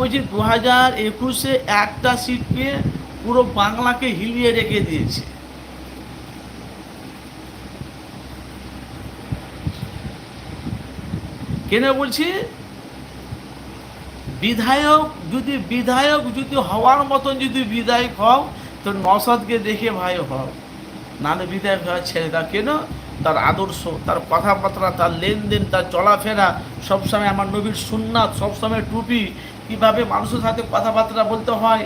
বলছি দু হাজার একুশে একটা সিট পুরো বাংলাকে হিলিয়ে রেখে দিয়েছে। কেন বলছি? বিধায়ক যদি বিধায়ক যদি হওয়ার মতন যদি বিধায়ক হও, তো নসাদকে দেখে ভাই হও। নাহলে বিধায়ক হওয়া ছেড়ে দাও কেন? তার আদর্শ, তার কথাবার্তা, তার লেনদেন, তার চলাফেরা সবসময় আমার নবীর সুন্নাত সবসময় টুপি। কীভাবে মানুষের সাথে কথাবার্তা বলতে হয়?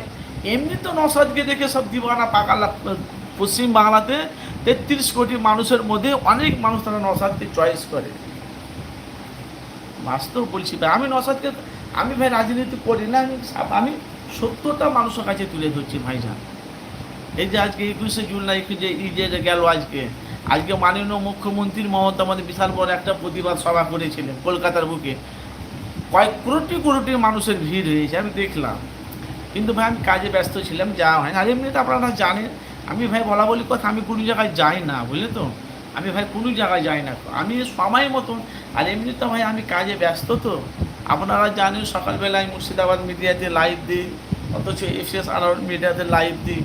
এমনি তো নসাদকে দেখে সব দিবানা পাকালা, পশ্চিম বাংলাতে তেত্রিশ কোটি মানুষের মধ্যে অনেক মানুষ তারা নসাদকে চয়েস করে। বাস্তব বলছি ভাই, আমি নসাদকে আমি ভাই রাজনীতি করি না, আমি আমি সত্যটা মানুষের কাছে তুলে ধরছি ভাইজান। এই যে আজকে একুশে জুলাই যে যে গেল আজকে আজকে মাননীয় মুখ্যমন্ত্রী মমতা আমাদের বিশাল বড় একটা প্রতিবাদ সভা করেছিলেন কলকাতার বুকে। কয়েক কোটি কোটি মানুষের ভিড় হয়েছে, আমি দেখলাম। কিন্তু ভাই, আমি কাজে ব্যস্ত ছিলাম, যাওয়া হয় আর এমনিতে আপনারা জানেন, আমি ভাই বলা বলি কথা, আমি কোনো জায়গায় যাই না বুঝলে তো? আমি ভাই কোনো জায়গায় যাই না। আমি সময় মতন, আর এমনি তো ভাই, আমি কাজে ব্যস্ত তো। আপনারা জানেন, সকালবেলায় মুর্শিদাবাদ মিডিয়াতে লাইভ দিই, অথচ এফ এস আর মিডিয়াতে লাইভ দিই।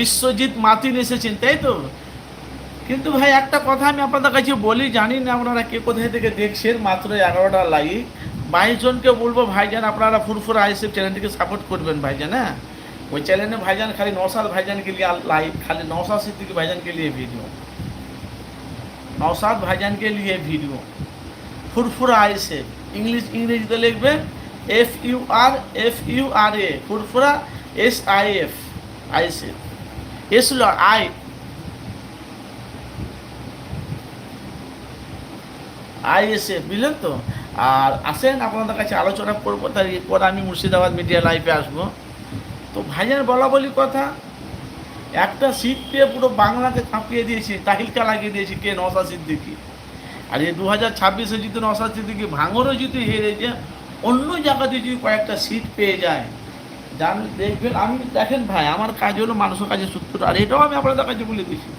বিশ্বজিৎ মাতিন এসেছেন, তাই তো? কিন্তু ভাই, একটা কথা আমি আপনাদের কাছে বলি, জানি না আপনারা কে কোথায় থেকে দেখছেন, মাত্র এগারোটা লাইক। বাইশ জনকে বলব, ভাইজান, আপনারা ফুরফুর আইসেফ চ্যানেলটিকে সাপোর্ট করবেন, ভাইজান হ্যাঁ? ওই চ্যানেলে ভাইজান খালি নশাল ভাইজানকে লিয়ে লাইভ খালি নশাল সিদ্দিকি ভাইজানকে লিয়ে ভিডিও নসাদ ভাইজানকে লিয়ে ভিডিও ফুরফুরা আইসেফ ইংলিশ, ইংরেজিতে লিখবে F U R F U R A Furfura S I F ISF S হলো আই আইএসএফ বুঝলেন তো, আর আসেন, আপনাদের কাছে আলোচনা করব, তার এরপর আমি মুর্শিদাবাদ মিডিয়া লাইভে আসব। তো ভাইজান, বলা বলি কথা, একটা সিট পেয়ে পুরো বাংলাকে কাঁপিয়ে দিয়েছি, তাহিলকা লাগিয়ে দিয়েছি কে নশা সিদ্দিকি? আর এই দু হাজার ছাব্বিশে যদি নশা সিদ্দিকি ভাঙরও যদি হেরে যায়, অন্য জায়গাতে যদি কয়েকটা সিট পেয়ে যায় জান, দেখবেন, আমি, দেখেন ভাই, আমার কাজ হলো মানুষের কাজের সূত্র আর এটাও আমি আপনাদের কাছে বলে দিচ্ছি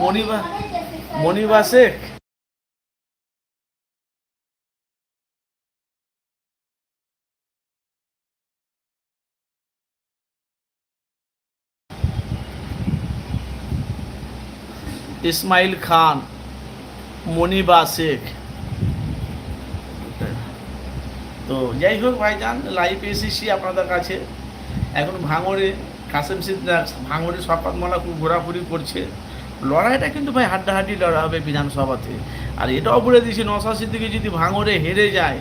মনিবা মনিবা শেখ ইসমাইল খান মনিবা শেখ। তো যাই হোক ভাইজান লাইভে এসেছি আপনাদের কাছে। এখন ভাঙড়ে, কাসেম সিদ্দা ভাঙড়ে শপথ মালা খুব ঘোরাঘুরি করছে। লড়াইটা কিন্তু ভাই হাড্ডাহাড্ডি লড়া হবে বিধানসভাতে। আর এটাও বলে দিয়েছি, নশা সিদ্দিকে যদি ভাঙরে হেরে যায়